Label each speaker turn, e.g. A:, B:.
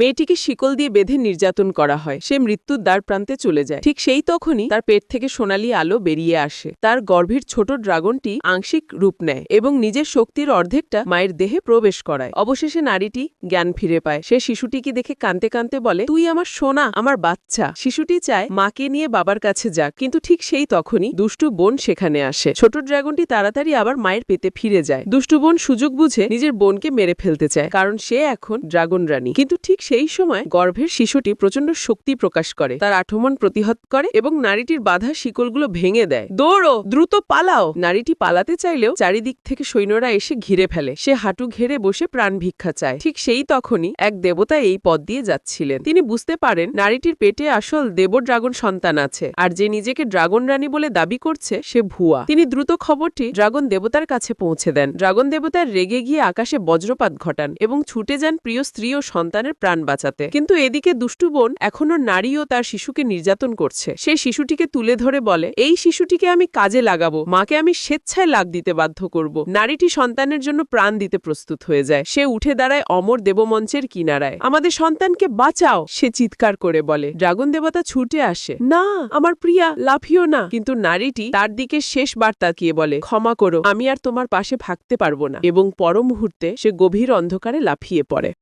A: মেয়েটিকে শিকল দিয়ে বেঁধে নির্যাতন করা হয়। সে মৃত্যুর দ্বার প্রান্তে চলে যায়। ঠিক সেই তখনই তার পেট থেকে সোনালি আলো বেরিয়ে আসে। তার গর্ভের ছোট ড্রাগনটি আংশিক রূপ নেয় এবং নিজের শক্তির অর্ধেকটা মায়ের দেহে প্রবেশ করায়। অবশেষে নারীটি জ্ঞান ফিরে পায়। সে শিশুটিকে দেখে কানতে কানতে বলে, তুই আমার সোনা, আমার বাচ্চা। শিশুটি চায় মাকে নিয়ে বাবার কাছে যাক। কিন্তু ঠিক সেই তখনই দুষ্টু বোন সেখানে আসে। ছোট ড্রাগনটি তাড়াতাড়ি আবার মায়ের পেতে ফিরে যায়। দুষ্টু বোন সুযোগ বুঝে নিজের বোনকে মেরে ফেলতে চায়, কারণ সে এখন ড্রাগন রানী। কিন্তু ঠিক সেই সময় গর্ভের শিশুটি প্রচণ্ড শক্তি প্রকাশ করে। তার আঠমন প্রতিহত করে এবং নারীটির বাধা শিকলগুলো ভেঙে দেয়। দৌড়ো, দ্রুত পালাও! নারীটি পালাতে চাইলেও চারিদিক থেকে সৈন্যরা এসে ঘিরে ফেলে। সে হাঁটু ঘেরে বসে প্রাণ ভিক্ষা চায়। ঠিক সেই তখনই এক দেবতা এই পথ দিয়ে যাচ্ছিলেন। তিনি বুঝতে পারেন নারীটির পেটে আসল দেব ড্রাগন সন্তান আছে, আর যে নিজেকে ড্রাগন রানী বলে দাবি করছে, সে ভুয়া। তিনি দ্রুত খবরটি ড্রাগন দেবতার কাছে পৌঁছে দেন। ড্রাগন দেবতার রেগে গিয়ে আকাশে বজ্রপাত ঘটান এবং ছুটে যান প্রিয় স্ত্রী ও সন্তানের প্রাণ বাঁচাতে। কিন্তু এদিকে দুষ্টু বোন এখনও নারী ও তার শিশুকে নির্যাতন করছে। সে শিশুটিকে তুলে ধরে বলে, এই শিশুটিকে আমি কাজে লাগাবো। মাকে আমি স্বেচ্ছায় লাগ দিতে বাধ্য করব। নারীটি সন্তানের জন্য প্রাণ দিতে প্রস্তুত হয়ে যায়। সে উঠে দাঁড়ায় অমর দেবমঞ্চের কিনারায়। আমাদের সন্তানকে বাঁচাও সে চিৎকার করে বলে। ড্রাগন দেবতা ছুটে আসে। না, আমার প্রিয়া, লাফিও না কিন্তু নারীটি তার দিকে শেষ বার তাকিয়ে বলে, ক্ষমা করো, আমি আর তোমার পাশে থাকতে পারব না এবং পর মুহূর্তে সে গভীর অন্ধকারে লাফিয়ে পড়ে।